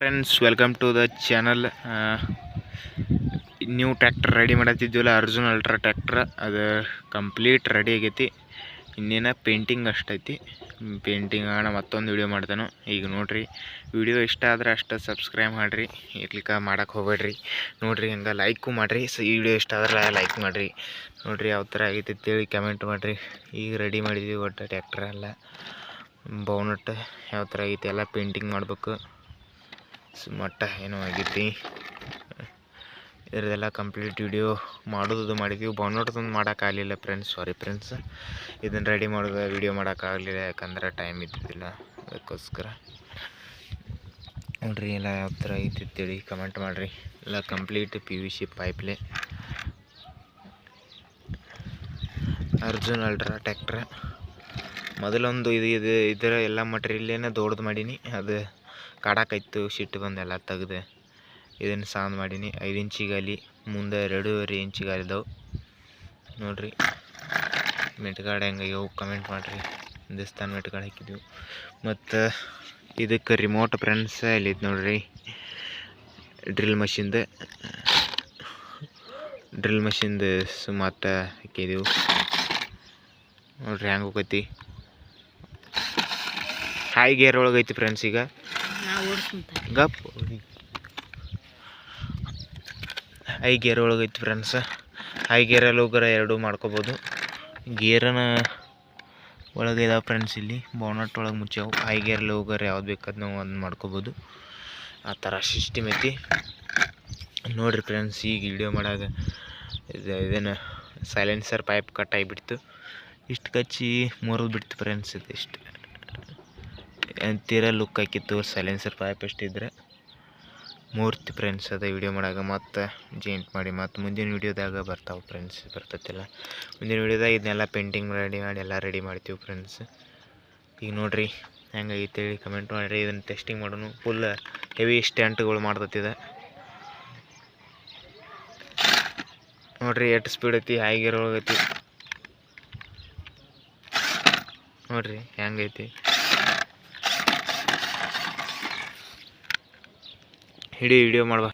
Friends welcome to the channel new tractor ready ಮಾಡತ್ತಿದ್ವಲ್ಲ Arjun ultra tractor ಅದು complete ready ಆಗೈತಿ. ಇನ್ನೇನ painting ಅಷ್ಟೈತಿ. Painting ಆಗೋಣ ಮತ್ತೊಂದು ವಿಡಿಯೋ ಮಾಡ್ತಾನು. ಈಗ ನೋಡಿರಿ ವಿಡಿಯೋ ಇಷ್ಟ ಆದ್ರೆ ಅಷ್ಟು ಸಬ್ಸ್ಕ್ರೈಬ್ ಮಾಡಿರಿ. ಇರ್ಲಿಕ್ಕೆ ಮಾಡಕ್ಕೆ ಹೋಗ್ಬೇಡ್ರಿ. ನೋಡಿರಿ, ಹಂಗೆ ಲೈಕು ಮಾಡಿರಿ. ಸೊ, ಈ ವಿಡಿಯೋ ಇಷ್ಟ ಆದ್ರೆ ಲೈಕ್ ಮಾಡಿರಿ. ನೋಡಿರಿ, ಯಾವ ಥರ ಆಗೈತಿ ಅಂತೇಳಿ ಕಮೆಂಟ್ ಮಾಡಿರಿ. ಈಗ ರೆಡಿ ಮಾಡಿದ್ವಿ ಒಟ್ಟು ಟ್ಯಾಕ್ಟ್ರ್ ಎಲ್ಲ. ಬೌನಟ್ ಯಾವ ಥರ ಆಗೈತಿ ಎಲ್ಲ ಪೇಂಟಿಂಗ್ ಮಾಡ್ಬೇಕು. ಸ್ ಮಟ್ಟ ಏನೋ ಆಗೈತಿ. ಇದರದೆಲ್ಲ ಕಂಪ್ಲೀಟ್ ವಿಡಿಯೋ ಮಾಡೋದು ಮಾಡಿದ್ವಿ. ಬೌನೋಟದೊಂದು ಮಾಡೋಕ್ಕಾಗಲಿಲ್ಲ ಫ್ರೆಂಡ್ಸ್ ಸಾರಿ ಫ್ರೆಂಡ್ಸ್ ಇದನ್ನು ರೆಡಿ ಮಾಡೋದು ವಿಡಿಯೋ ಮಾಡೋಕ್ಕಾಗಲಿಲ್ಲ ಯಾಕಂದ್ರೆ ಟೈಮ್ ಇದ್ದಿದ್ದಿಲ್ಲ. ಅದಕ್ಕೋಸ್ಕರ. ನೋಡ್ರಿ, ಎಲ್ಲ ಯಾವ ಥರ ಅಂತೇಳಿ ಕಮೆಂಟ್ ಮಾಡಿರಿ. ಎಲ್ಲ ಕಂಪ್ಲೀಟ್ ಪಿ ವಿ ಸಿ ಪೈಪ್ಲೆ ಅರ್ಜುನ್ ಅಲ್ಟ್ರಾ ಟ್ಯಾಕ್ಟ್ರ ಮೊದಲೊಂದು ಇದು ಇದು, ಇದರ ಎಲ್ಲ ಮಟೀರಿಯಲ್ಲೇನ ದೊಡ್ಡದು ಮಾಡೀನಿ. ಅದು ಕಾಡಾಕೈತು, ಸಿಟ್ಟು ಬಂದೆಲ್ಲ ತೆಗ್ದು ಇದನ್ನು ಸಾಂದ್ ಮಾಡೀನಿ. ಐದು ಇಂಚಿಗಾಲಿ ಮುಂದೆ ಎರಡೂವರೆ ಇಂಚಿಗಾಲಿದ್ದವು ನೋಡಿರಿ, ಮೆಟ್ಗಾಡ್ ಹೆಂಗಾಗ್ಯವು ಕಮೆಂಟ್ ಮಾಡಿರಿ. ಹಿಂದೂಸ್ತಾನ್ ಮೆಟ್ಗಾಡ್ ಹಾಕಿದ್ವಿ. ಮತ್ತು ಇದಕ್ಕೆ ರಿಮೋಟ್ ಫ್ರೆಂಡ್ಸ್ ಇಲ್ಲಿದ್ದು ನೋಡ್ರಿ. ಡ್ರಿಲ್ ಮಷಿನ್ದು ಡ್ರಿಲ್ ಮಷಿನ್ದು ಸುಮಾರು ಹಾಕಿದೆವು. ನೋಡ್ರಿ ಹೆಂಗೆ ಹೋಗೈತಿ. ಹಾಯ್ ಗೇರ್ ಒಳಗೈತಿ ಫ್ರೆಂಡ್ಸ್ ಈಗ. ಹೈ ಗೇರ್ ಒಳಗೈತಿ ಐತಿ ಐ ಗೇರಲ್ಲಿ ಹೋಗರ ಎರಡು ಮಾಡ್ಕೋಬೋದು. ಗೇರನ ಒಳಗೆ ಇದಾವೆ ಫ್ರೆಂಡ್ಸ್ ಇಲ್ಲಿ. ಬೋನಟ್ ಒಳಗೆ ಮುಚ್ಚಾವು. ಹೈ ಗೇರಲ್ಲಿ ಹೋಗರ ಯಾವ್ದು ಬೇಕಾದ್ ನಾವು ಅದನ್ನ ಮಾಡ್ಕೋಬೋದು. ಆ ಥರ ಸಿಸ್ಟಮ್ ಐತಿ. ನೋಡಿರಿ ಫ್ರೆಂಡ್ಸ್ ಈಗ ವಿಡಿಯೋ ಮಾಡಾಗ ಇದು ಇದೇನು ಸೈಲೆನ್ಸರ್ ಪೈಪ್ ಕಟ್ ಆಗಿಬಿಡ್ತು. ಇಷ್ಟು ಕಚ್ಚಿ ಮುರಿದು ಬಿಡ್ತು ಫ್ರೆಂಡ್ಸ್ ಇದು ಇಷ್ಟು. ತೀರಾ ಲುಕ್ ಹಾಕಿತ್ತು ಸೈಲೆನ್ಸರ್ ಪೈಪ್ ಎಷ್ಟಿದ್ರೆ ಮೂರ್ತಿ ಫ್ರೆಂಡ್ಸ್ ಅದ ವೀಡಿಯೋ ಮಾಡಾಗ ಮತ್ತು ಜೇಂಟ್ ಮಾಡಿ, ಮತ್ತು ಮುಂದಿನ ವೀಡಿಯೋದಾಗ ಬರ್ತಾವೆ ಫ್ರೆಂಡ್ಸ್ ಬರ್ತೈತಿಲ್ಲ. ಮುಂದಿನ ವೀಡಿಯೋದಾಗ ಇದನ್ನೆಲ್ಲ ಪೇಂಟಿಂಗ್ ರೆಡಿ ಮಾಡಿ, ಎಲ್ಲ ರೆಡಿ ಮಾಡ್ತೀವಿ ಫ್ರೆಂಡ್ಸ್ ಈಗ ನೋಡ್ರಿ ಹೆಂಗಾಗೈತೆ ಹೇಳಿ ಕಮೆಂಟ್ ಮಾಡಿರಿ ಇದನ್ನು ಟೆಸ್ಟಿಂಗ್ ಮಾಡೋನು ಫುಲ್ ಹೆವಿ ಸ್ಟ್ಯಾಂಟ್ಗಳು ಮಾಡ್ತತಿದೆ. ನೋಡ್ರಿ ಎಷ್ಟು ಸ್ಪೀಡ್ ಐತಿ ಹೈಗೇರ್ ನೋಡಿರಿ ನೋಡ್ರಿ, ಹೆಂಗೈತಿ. ಹಿಡಿ ವಿಡಿಯೋ ಮಾಡ್ಬಾ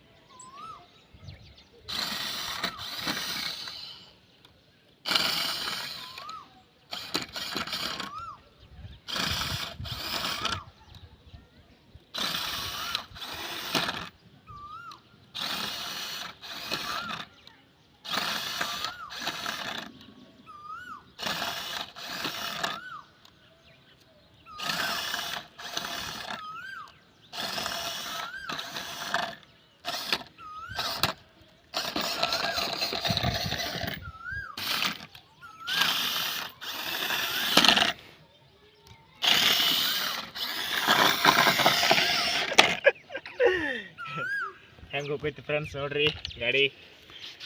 ಹೆಂಗೆ ಹೋಗೈತಿ ಫ್ರೆಂಡ್ಸ್ ನೋಡ್ರಿ ಗಾಡಿ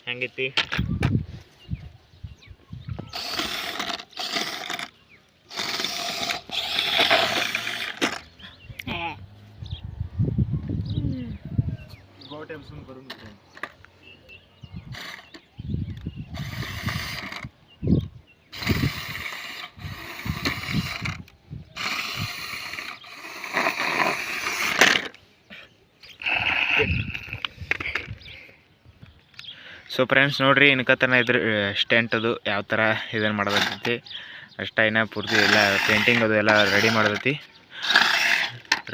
ಹೆಂಗೈತಿ? ಗೋ ಟೈಮ್ ಸುಮ್ ಬರೋಣ ಸೊ ಫ್ರೆಂಡ್ಸ್ ನೋಡಿರಿ ಇನ್ಕತನ ಇದ್ರ ಸ್ಟೆಂಟ್ ಅದು, ಯಾವ ಥರ ಇದನ್ನು ಮಾಡೋದೈತಿ ಅಷ್ಟ ಇನ್ನ ಪೂರ್ತಿ ಎಲ್ಲ ಪೇಂಟಿಂಗ್ ಅದು ಎಲ್ಲ ರೆಡಿ ಮಾಡೋದೈತಿ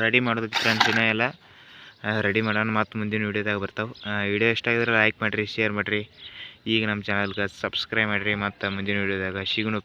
ರೆಡಿ ಮಾಡೋದಕ್ಕೆ ಫ್ರೆಂಡ್ಸ್ ಇನ್ನೂ ಎಲ್ಲ. ರೆಡಿ ಮಾಡೋಣ, ಮತ್ತು ಮುಂದಿನ ವೀಡಿಯೋದಾಗ ಬರ್ತಾವೆ. ವೀಡಿಯೋ ಇಷ್ಟ ಆಗಿದ್ರೆ ಲೈಕ್ ಮಾಡಿರಿ ಶೇರ್ ಮಾಡಿರಿ. ಈಗ ನಮ್ಮ ಚಾನಲ್ಗೆ ಸಬ್ಸ್ಕ್ರೈಬ್ ಮಾಡಿರಿ, ಮತ್ತು ಮುಂದಿನ ವೀಡಿಯೋದಾಗ ಸಿಗೋಣ